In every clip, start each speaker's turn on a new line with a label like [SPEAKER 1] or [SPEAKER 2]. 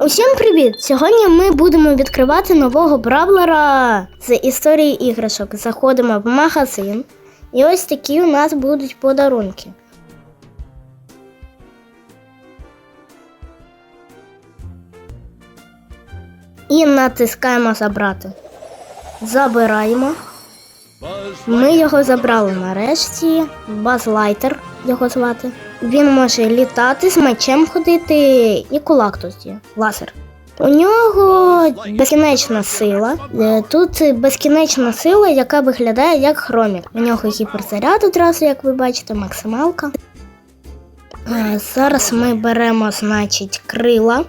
[SPEAKER 1] Усім привіт! Сьогодні ми будемо відкривати нового бравлера з історії іграшок. Заходимо в магазин. І ось такі у нас будуть подарунки. І натискаємо забрати. Забираємо. Ми його забрали нарешті. Базлайтер його звати. Він може літати з мечем ходити і кулак тут. Лазер. У нього безкінечна сила. Е, Тут безкінечна сила, яка виглядає як хромік. У нього гіперзаряд одразу, як ви бачите, максималка. Е, Зараз ми беремо, значить, крила.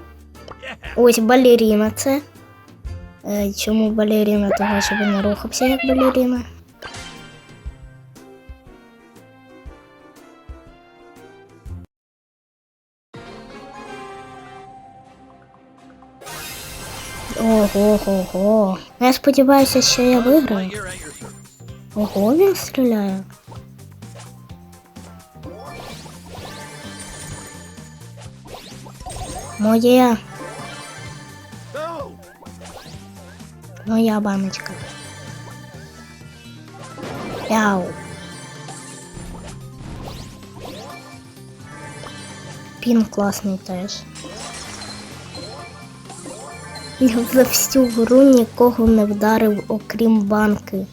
[SPEAKER 1] Ось балеріна це. Е, Чому балеріна? Того, щоб він рухався як балеріна. Ого, ого. Я сподіваюся, що я виграю. Ого, він стріляє. Моє. Моя баночка. Пяу. Пін класний теж. За всю гру нікого не вдарив, окрім банки.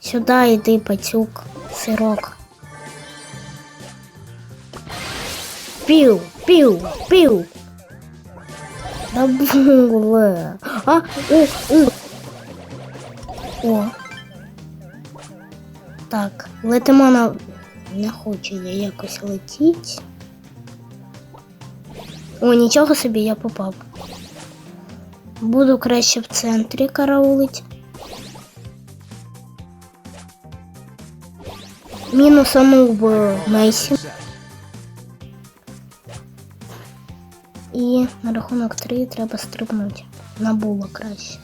[SPEAKER 1] Сюди йди, пацюк, сирок. Пів, пів, пів. Да буле. А, о, о. О. Так, летимо на... Не хочу я якось летіть. О, нічого собі я попав. Буду краще в центрі караулить. Мінусанув Мейсі. І на рахунок 3 треба стрибнути. На було краще.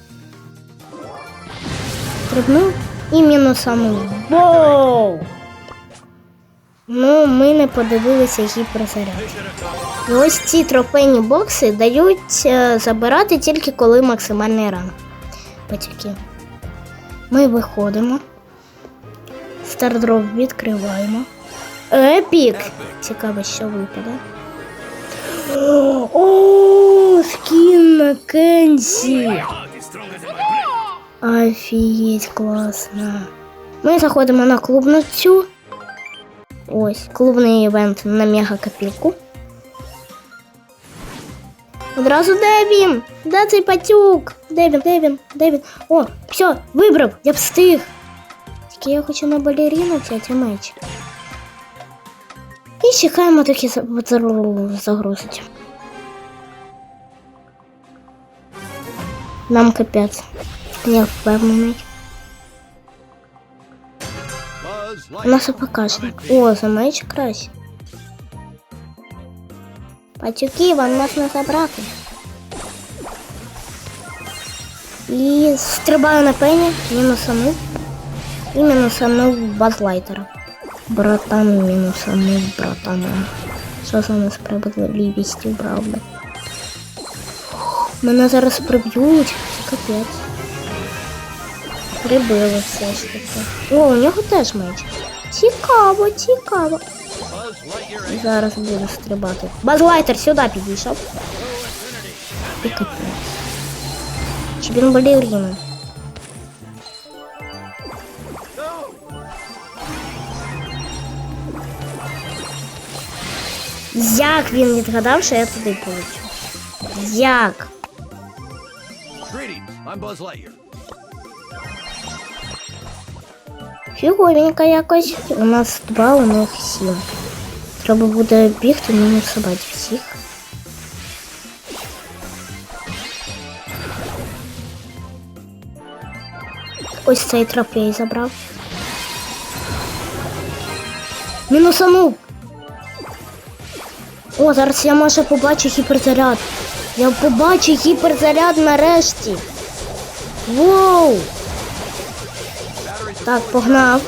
[SPEAKER 1] Стрибнув і мінусанув. Воу! Ну, ми не подивилися гіперзаряд. І ось ці трофейні бокси дають е, забирати тільки коли максимальний ранг. Пацюки. Ми виходимо. Стардроп відкриваємо. Епік! Цікаво, що випаде. О, скін на Кенсі! Офігеть, класно. Ми заходимо на клубну цю. Ось, клубний івент на мега копілку. Одразу де він? Де цей патюк? Де він? Де він? Де він? О, все, вибрав, я встиг. Тільки я хочу на балеріну взяти меч. І чекаємо, доки за- за- загрузить. Нам капець. Я впевнений. У нас АПКшник. О, за меч краще. Патюки, вам можна забрати. І стрибаю на пені, мінусанув. І мінусанув базлайтера. Братан мінусанув братана. Що за несправедливість убрав би? Мене зараз приб'ють. Капець. Прибили все ж таки. О, у нього теж меч. Цікаво, цікаво. Зараз буду стрибати. Базлайтер сюди підійшов. І капець. Чи він балерина? Як він відгадав, що я туди полечу? Як?
[SPEAKER 2] Greetings, I'm Buzz Lightyear.
[SPEAKER 1] Фіговенько якось. У нас два, у них сім. Треба буде бігти, мінусувати всіх. Ось цей трофей забрав. Мінусанув. О, зараз я може побачу гіперзаряд. Я побачу гіперзаряд нарешті. Воу! Так, погнав.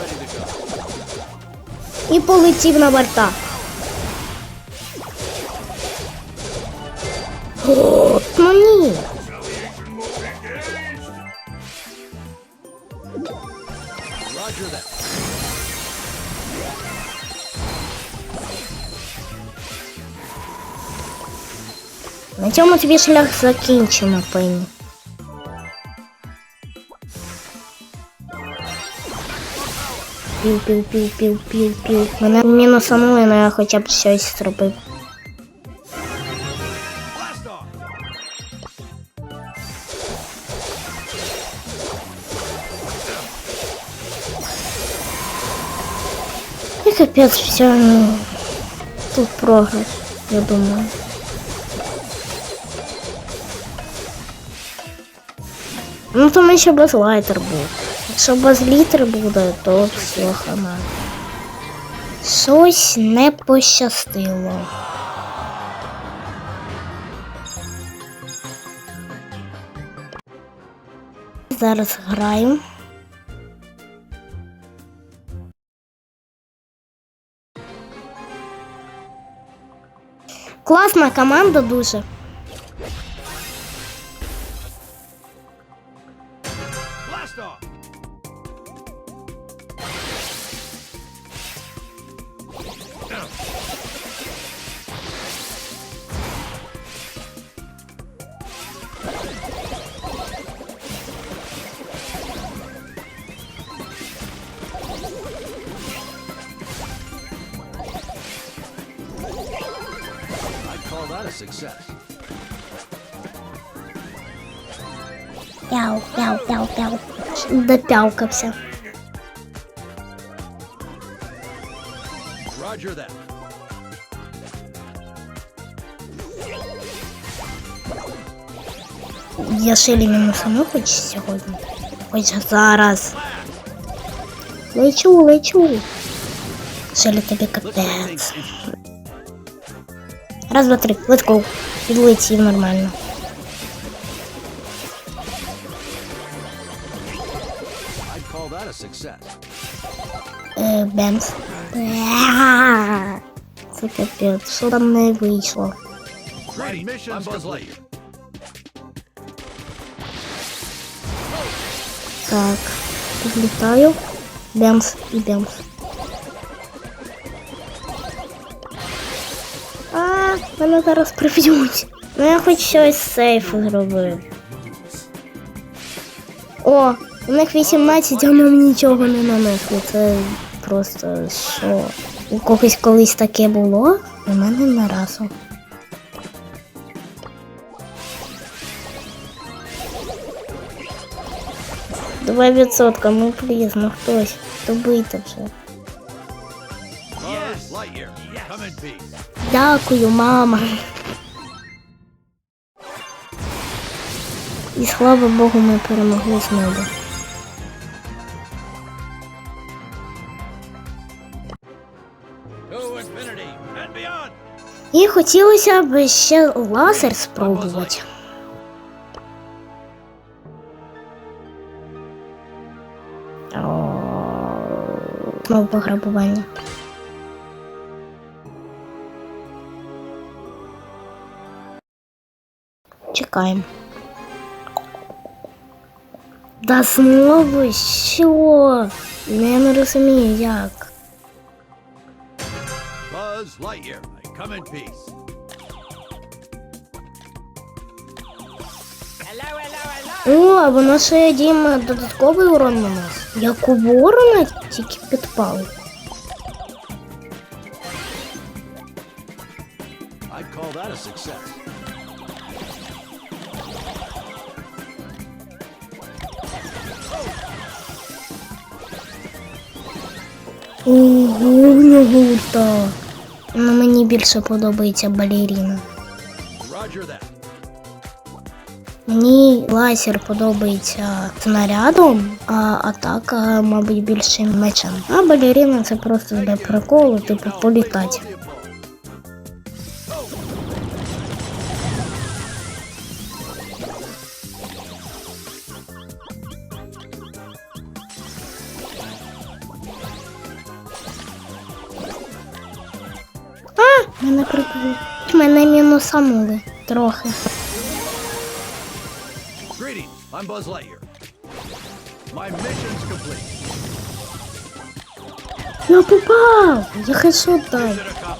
[SPEAKER 1] І полетів на борта. О, ну ні. На цьому тобі шлях закінчено, Пенні. Пів, пів, пів, пів, пів, пів. Мене мінусанули, але я хоча б щось зробив. І капець все. ну, Тут прогрес, я думаю. Ну там ще базлайтер був. Якщо базлітер буде, то все хана. Щось не пощастило. Зараз граємо. Класна команда дуже.
[SPEAKER 2] success.
[SPEAKER 1] Пяу, пяу, пяу, пяу. Допялкався.
[SPEAKER 2] Roger that.
[SPEAKER 1] Я шилі мінусану хоч сьогодні. Хоч зараз. Лечу, лечу. Шилі тобі
[SPEAKER 2] Let's take
[SPEAKER 1] капець.
[SPEAKER 2] It.
[SPEAKER 1] Раз, два, три. Let's go. Підлетів нормально.
[SPEAKER 2] I'd call that a success.
[SPEAKER 1] Е, Бемс. Е, Це капець. Що там не вийшло?
[SPEAKER 2] Great. I'm Buzz Lightyear.
[SPEAKER 1] Так. Підлітаю. Бемс і бемс. Мене зараз приб'ють. Ну я хоч щось сейф зробив. О, у них 18, а нам нічого не нанесли. Це просто що. У когось колись таке було, у мене не разу. Два відсотка, ну пліз, ну хтось. Добийте вже. Дякую, мама. І слава Богу, ми перемогли знову. І хотілося б ще лазер спробувати. Знову пограбування. Чекаємо. Да знову що? Ну, не розумію, як.
[SPEAKER 2] Buzz Lightyear. Come in peace.
[SPEAKER 1] О, воно ще діє додатковий урон на нас. Як у ворона, тільки підпал.
[SPEAKER 2] I'd call that a success.
[SPEAKER 1] Ого, не гурта. Ну, мені більше подобається балеріна. Мені лазер подобається снарядом, а атака, мабуть, більше мечем. А балеріна це просто для приколу, типу політати. Мене прибили. Мене мінусанули трохи.
[SPEAKER 2] I'm Buzz Lightyear. My mission's complete.
[SPEAKER 1] Я попав! Я.
[SPEAKER 2] Mission accomplished.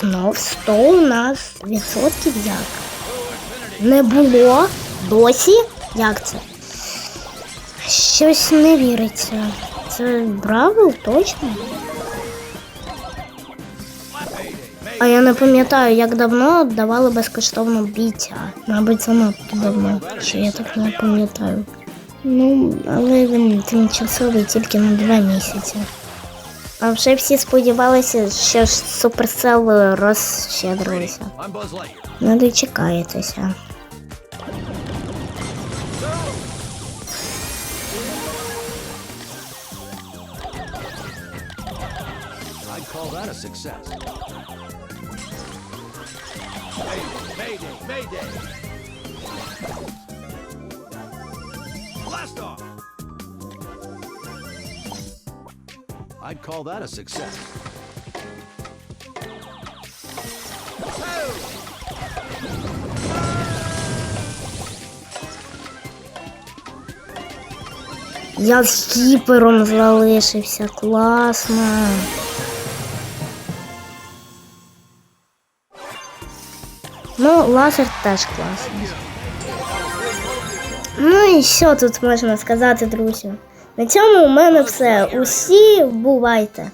[SPEAKER 1] Знов 100 у нас відсотків як? Не було досі? Як це? Щось не віриться. Це Бравл точно? А я не пам'ятаю, як давно давали безкоштовно бійця. Мабуть, занадто давно, чи я так не пам'ятаю. Ну, але він тимчасовий тільки на два місяці. А вже всі сподівалися, що ж Суперсел
[SPEAKER 2] Lightyear.
[SPEAKER 1] Не дочекаєтеся.
[SPEAKER 2] I'd call that a success. Mayday, mayday. Blast off. I'd call that a success.
[SPEAKER 1] Я з кіпером залишився. Класно. Ну, лазер теж класний. Ну і що тут можна сказати, друзі? На цьому у мене все. Усі бувайте.